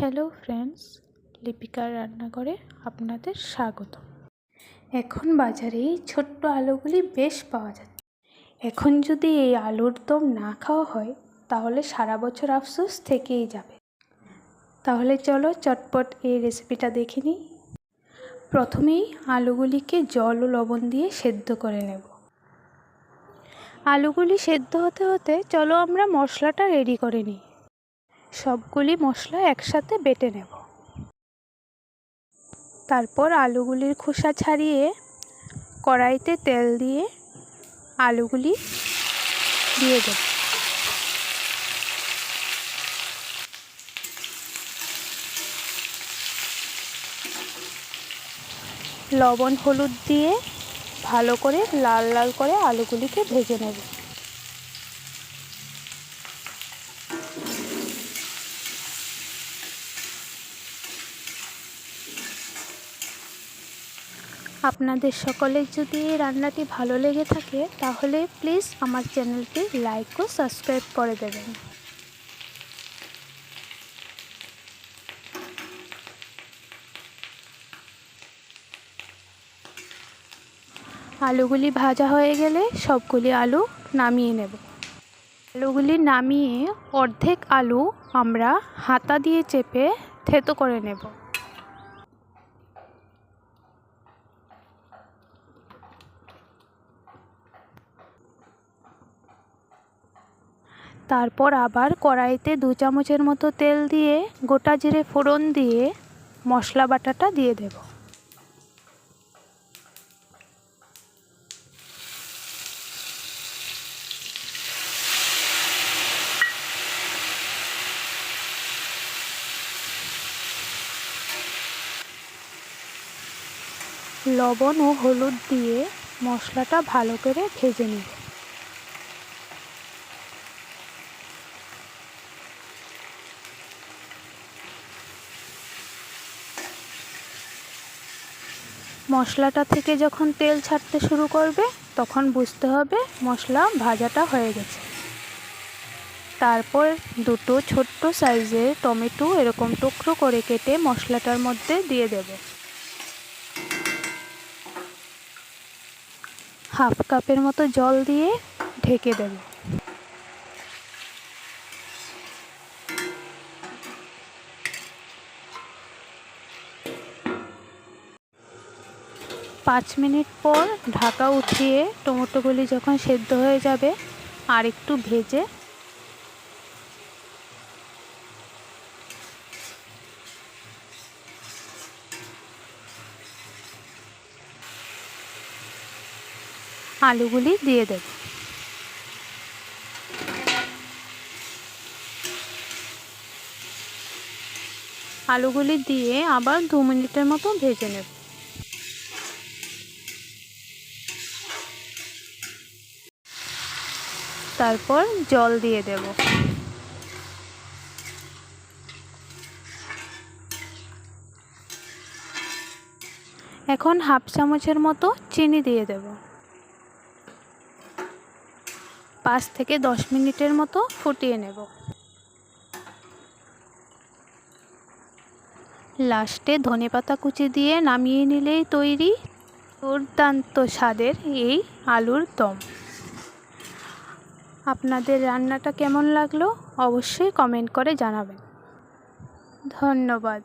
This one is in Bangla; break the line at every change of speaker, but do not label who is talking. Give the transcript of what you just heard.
হ্যালো ফ্রেন্ডস লিপিকার রান্নাঘরে আপনাদের স্বাগত এখন বাজারে এই ছোট্ট আলুগুলি বেশ পাওয়া যাচ্ছে। এখন যদি এই আলুর দম না খাওয়া হয়, তাহলে সারা বছর আফসোস থেকেই যাবে। তাহলে চলো চটপট এই রেসিপিটা দেখে নিই। প্রথমেই আলুগুলিকে জল ও লবণ দিয়ে সেদ্ধ করে নেব। আলুগুলি সেদ্ধ হতে হতে চলো আমরা মশলাটা রেডি করে নিই। সবগুলি মশলা একসাথে বেটে নেব। তারপর আলুগুলির খোসা ছাড়িয়ে কড়াইতে তেল দিয়ে আলুগুলি দিয়ে দেব। লবণ, হলুদ দিয়ে ভালো করে লাল লাল করে আলুগুলিকে ভেজে নেব। আপনাদের সকলের যদি এই রান্নাটি ভালো লেগে থাকে, তাহলে প্লিজ আমার চ্যানেলটি লাইক ও সাবস্ক্রাইব করে দেবেন। আলুগুলি ভাজা হয়ে গেলে সবগুলি আলু নামিয়ে নেব। আলুগুলি নামিয়ে অর্ধেক আলু আমরা হাতা দিয়ে চেপে থেতো করে নেব। তারপর আবার কড়াইতে দু চামচের মতো তেল দিয়ে গোটা জিরে ফোড়ন দিয়ে মশলা বাটাটা দিয়ে দেব। লবণ ও হলুদ দিয়ে মশলাটা ভালো করে ভেজে নেব। মশলাটা থেকে যখন তেল ছাড়তে শুরু করবে, তখন বুঝতে হবে মশলা ভাজাটা হয়ে গেছে। তারপর দুটো ছোট্ট সাইজের টমেটো এরকম টুকরো করে কেটে মশলাটার মধ্যে দিয়ে দেব। হাফ কাপের মতো জল দিয়ে ঢেকে দেব। পাঁচ মিনিট পর ঢাকা উঠিয়ে টমেটোগুলি যখন সেদ্ধ হয়ে যাবে, আর একটু ভেজে আলুগুলি দিয়ে দেব। আলুগুলি দিয়ে আবার দু মিনিটের মতো ভেজে নেব। তারপর জল দিয়ে দেব। এখন হাফ চামচের মতো চিনি দিয়ে দেব। পাঁচ থেকে দশ মিনিটের মতো ফুটিয়ে নেব। লাস্টে ধনেপাতা কুচি দিয়ে নামিয়ে নিলেই তৈরি দুর্দান্ত স্বাদের এই আলুর দম। আপনাদের রান্নাটা কেমন লাগল অবশ্যই কমেন্ট করে জানাবেন। ধন্যবাদ।